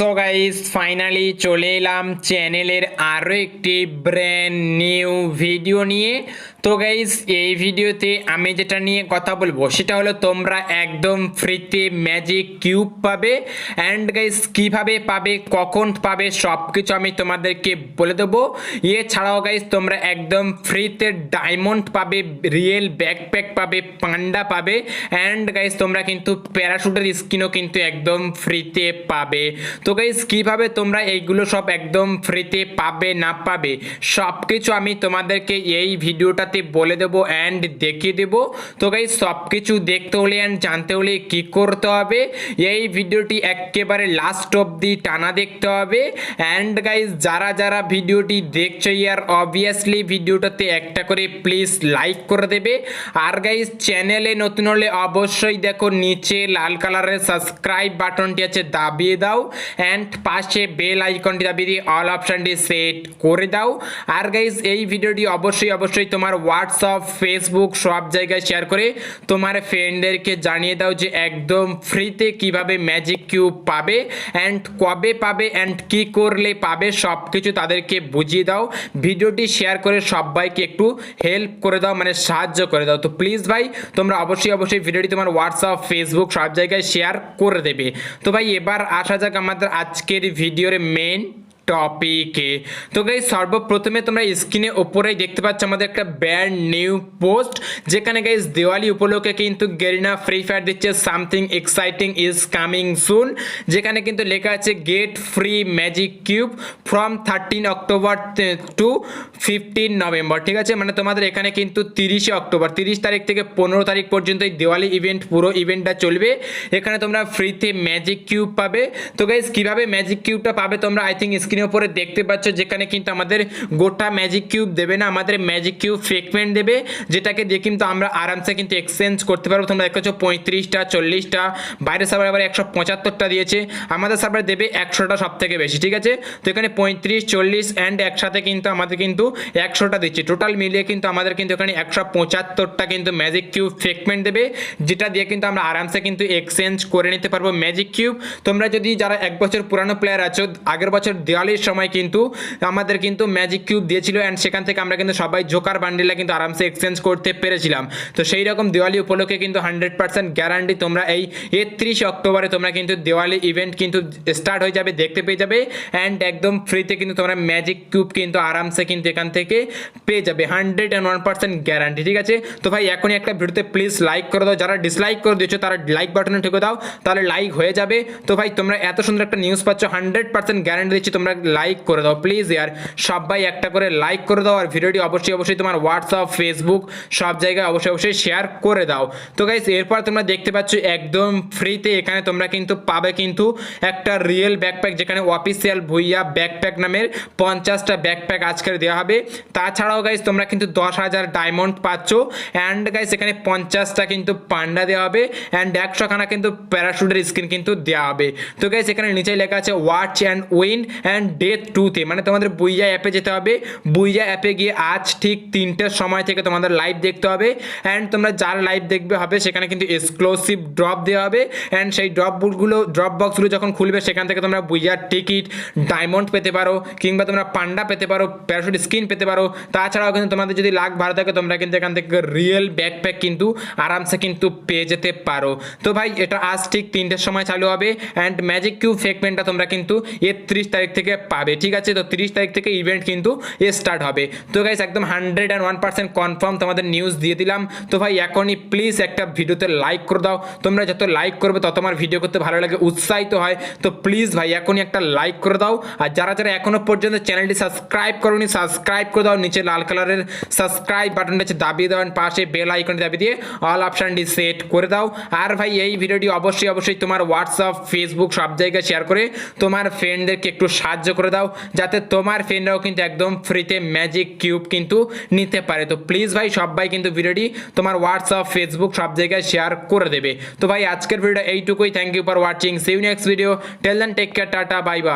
So guys finally চলে এলাম চ্যানেলের আরও একটি ব্র্যান্ড নিউ ভিডিও নিয়ে। তো গাইস এই ভিডিওতে আমি যেটা নিয়ে কথা বলব, সেটা হলো তোমরা একদম ফ্রিতে ম্যাজিক কিউব পাবে অ্যান্ড গাইস কীভাবে পাবে, কখন পাবে সব কিছু আমি তোমাদেরকে বলে দেবো। এছাড়াও গাইস তোমরা একদম ফ্রিতে ডায়মন্ড পাবে রিয়েল ব্যাকপ্যাক পাবে পান্ডা পাবে অ্যান্ড গাইস তোমরা কিন্তু প্যারাশুটের স্কিনও কিন্তু একদম ফ্রিতে পাবে। তো গাইস কীভাবে তোমরা এইগুলো সব একদম ফ্রিতে পাবে, না পাবে সব কিছু আমি তোমাদেরকে এই ভিডিওটাতে বলে দেবো অ্যান্ড দেখিয়ে দেবো। তো গাইস সব কিছু দেখতে হলে অ্যান্ড জানতে হলে কি করতে হবে? এই ভিডিওটি একেবারে লাস্ট অবধি টানা দেখতে হবে। অ্যান্ড গাইস যারা যারা ভিডিওটি দেখছ ইয়ার অবভিয়াসলি ভিডিওটাতে একটা করে প্লিজ লাইক করে দেবে। আর গাইস চ্যানেলে নতুন হলে অবশ্যই দেখো, নিচে লাল কালারের সাবস্ক্রাইব বাটনটি আছে, দাবিয়ে দাও। অ্যান্ড পাশে বেল আইকনটি দাবিয়ে দিয়ে অল অপশানটি সেট করে দাও। আর গাইস এই ভিডিওটি অবশ্যই অবশ্যই তোমার হোয়াটসঅ্যাপ ফেসবুক সব জায়গায় শেয়ার করে তোমার ফ্রেন্ডদেরকে জানিয়ে দাও যে একদম ফ্রিতে কীভাবে ম্যাজিক কিউব পাবে অ্যান্ড কবে পাবে অ্যান্ড কি করলে পাবে সব কিছু তাদেরকে বুঝিয়ে দাও। ভিডিওটি শেয়ার করে সবাইকে একটু হেল্প করে দাও মানে সাহায্য করে দাও। তো প্লিজ ভাই, তোমরা অবশ্যই অবশ্যই ভিডিওটি তোমার হোয়াটসঅ্যাপ ফেসবুক সব জায়গায় শেয়ার করে দেবে। তো ভাই, এবার আসা যাক আমাদের আজকের ভিডিওর মেন টপিকে তো গাই সর্বপ্রথমে তোমরা স্ক্রিনে ওপরেই দেখতে পাচ্ছ আমাদের একটা ব্যান্ড নিউ পোস্ট যেখানে গাইজ দিওয়ালি উপলক্ষে কিন্তু গেরিনা ফ্রি ফায়ার দিচ্ছে something exciting is coming soon যেখানে কিন্তু লেখা আছে get free magic cube from thirteen October to fifteen November ঠিক আছে? মানে তোমাদের এখানে কিন্তু তিরিশে অক্টোবর তিরিশ তারিখ থেকে পনেরো তারিখ পর্যন্ত এই দিওয়ালি ইভেন্ট পুরো ইভেন্টটা চলবে। এখানে তোমরা ফ্রিতে ম্যাজিক কিউব পাবে। তো গাইজ কীভাবে ম্যাজিক কিউবটা পাবে তোমরা আই থিঙ্ক স্ক্রিনের উপরে দেখতে পাচ্ছ যেখানে কিন্তু আমাদের গোটা ম্যাজিক কিউব দেবে না, আমাদের ম্যাজিক কিউব ফ্রেগমেন্ট দেবে, যেটাকে দিয়ে কিন্তু আমরা আরামসে কিন্তু এক্সচেঞ্জ করতে পারব। তোমরা দেখতে পাচ্ছ পঁয়ত্রিশটা, চল্লিশটা, বাইরের সার্ভার আবার একশো পঁচাত্তরটা দিয়েছে, আমাদের সার্ভার দেবে একশোটা সব থেকে বেশি, ঠিক আছে? তো এখানে পঁয়ত্রিশ, চল্লিশ অ্যান্ড একসাথে কিন্তু আমাদের কিন্তু একশোটা দিচ্ছে। টোটাল মিলিয়ে কিন্তু আমাদের কিন্তু এখানে একশো পঁচাত্তরটা কিন্তু ম্যাজিক কিউব ফ্রেগমেন্ট দেবে, যেটা দিয়ে কিন্তু আমরা আরামসে কিন্তু এক্সচেঞ্জ করে নিতে পারব ম্যাজিক কিউব তোমরা যদি যারা এক বছর পুরানো প্লেয়ার আছো, আগের বছর দিওয়ালির সময় কিন্তু আমাদের কিন্তু ম্যাজিক কিউব দিয়েছিল অ্যান্ড সেখান থেকে আমরা কিন্তু সবাই জোকার বান্ডিলা কিন্তু আরামসে এক্সচেঞ্জ করতে পেরেছিলাম। তো সেই রকম দিওয়ালি উপলক্ষে কিন্তু হান্ড্রেড পার্সেন্ট গ্যারান্টি তোমরা এই একত্রিশ অক্টোবরে তোমরা কিন্তু দিওয়ালি ইভেন্ট কিন্তু স্টার্ট হয়ে যাবে, দেখতে পেয়ে যাবে অ্যান্ড একদম ফ্রিতে কিন্তু তোমরা ম্যাজিক কিউব কিন্তু আরামসে কিন্তু এখান থেকে পেয়ে যাবে hundred and one percent guarantee ঠিক আছে? তো ভাই, এখনই একটা ভিডিওতে প্লিজ লাইক করে দাও, যারা ডিসলাইক করে দিয়েছ তারা লাইক বাটনে ঠেকে দাও, তাহলে লাইক হয়ে যাবে। তো ভাই, তোমরা এত সুন্দর একটা নিউজ পাচ্ছ হান্ড্রেড পার্সেন্ট গ্যারান্টি দিচ্ছি তোমরা লাইক করে দাও। প্লিজ ইয়ার সবাই একটা করে লাইক করে দাও আর ভিডিওটি অবশ্যই অবশ্যই তোমার হোয়াটসঅ্যাপ ফেসবুক সব জায়গায় অবশ্যই অবশ্যই শেয়ার করে দাও। তো গাইস এরপর তোমরা দেখতে পাচ্ছ একদম ফ্রিতে এখানে তোমরা কিন্তু পাবে কিন্তু একটা রিয়েল ব্যাকপ্যাক যেখানে অফিসিয়াল ভুইয়া ব্যাকপ্যাক নামের পঞ্চাশটা ব্যাকপ্যাক আজকের দেওয়া হবে। তাছাড়াও গাইস তোমরা কিন্তু দশ হাজার ডায়মন্ড পাচ্ছ। অ্যান্ড গাইস এখানে পঞ্চাশটা কিন্তু পান্ডা দেওয়া হবে। অ্যান্ড একশোখানা কিন্তু প্যারাশুটের স্ক্রিন কিন্তু দেওয়া হবে। তো গাইস এখানে নিচে লেখা আছে watch and win and death টুতে মানে তোমাদের বুইয়া অ্যাপে যেতে হবে। বুইয়া অ্যাপে গিয়ে আজ ঠিক তিনটের সময় থেকে তোমাদের লাইভ দেখতে হবে। অ্যান্ড তোমরা যার লাইভ দেখবে হবে, সেখানে কিন্তু এক্সক্লুসিভ ড্রপ দেওয়া হবে। অ্যান্ড সেই ড্রপগুলো ড্রপ বক্সগুলো যখন খুলবে, সেখান থেকে তোমরা বুইয়ার টিকিট ডায়মন্ড পেতে পারো, কিংবা তোমরা পান্ডা পেতে পারো প্যারাশুট স্কিন পেতে পারো। তাছাড়াও কিন্তু তোমাদের যদি লাখ ভালো থাকে, তোমরা কিন্তু এখান থেকে রিয়েল ব্যাকপ্যাক কিন্তু আরামসে কিন্তু পেয়ে যেতে পারো। তো ভাই, এটা আজ ঠিক তিনটের সময় চালু হবে। অ্যান্ড ম্যাজিক কিউ ফেকমেন্টটা তোমরা কিন্তু একত্রিশ তারিখ থেকে পাবে। ঠিক আছে, তো তিরিশ তারিখ থেকে ইভেন্ট কিন্তু স্টার্ট হবে। তো গাইস একদম হান্ড্রেড অ্যান্ড কনফার্ম তোমাদের নিউজ দিয়ে দিলাম। তো ভাই, এখনই প্লিজ একটা ভিডিওতে লাইক করে দাও। তোমরা যত লাইক করবে, তত আমার ভিডিও করতে ভালো লাগে, উৎসাহিত হয়। তো প্লিজ ভাই, এখনই একটা লাইক করে দাও। আর যারা যারা এখনও পর্যন্ত চ্যানেলটি সাবস্ক্রাইব করোনি সাবস্ক্রাইব করে দাও। নিচে লাল কালারের সাবস্ক্রাইব বাটনটা আছে দাবিয়ে দেওয়ার পাশে বেল আইকনটি দাবিয়ে দিয়ে অল অপশানটি সেট করে দাও। আর ভাই, এই ভিডিওটি অবশ্যই অবশ্যই তোমার হোয়াটসঅ্যাপ ফেসবুক সব জায়গায় শেয়ার করে তোমার ফ্রেন্ডদেরকে একটু সাহায্য করে দাও, যাতে তোমার ফ্রেন্ডরাও কিন্তু একদম ফ্রিতে ম্যাজিক কিউব কিন্তু নিতে পারে। তো প্লিজ ভাই, সবাই কিন্তু ভিডিওটি তোমার হোয়াটসঅ্যাপ ফেসবুক সব জায়গায় শেয়ার করে দেবে। তো ভাই, আজকের ভিডিও এইটুকুই। Thank you for watching see you next video till then take care tata bye bye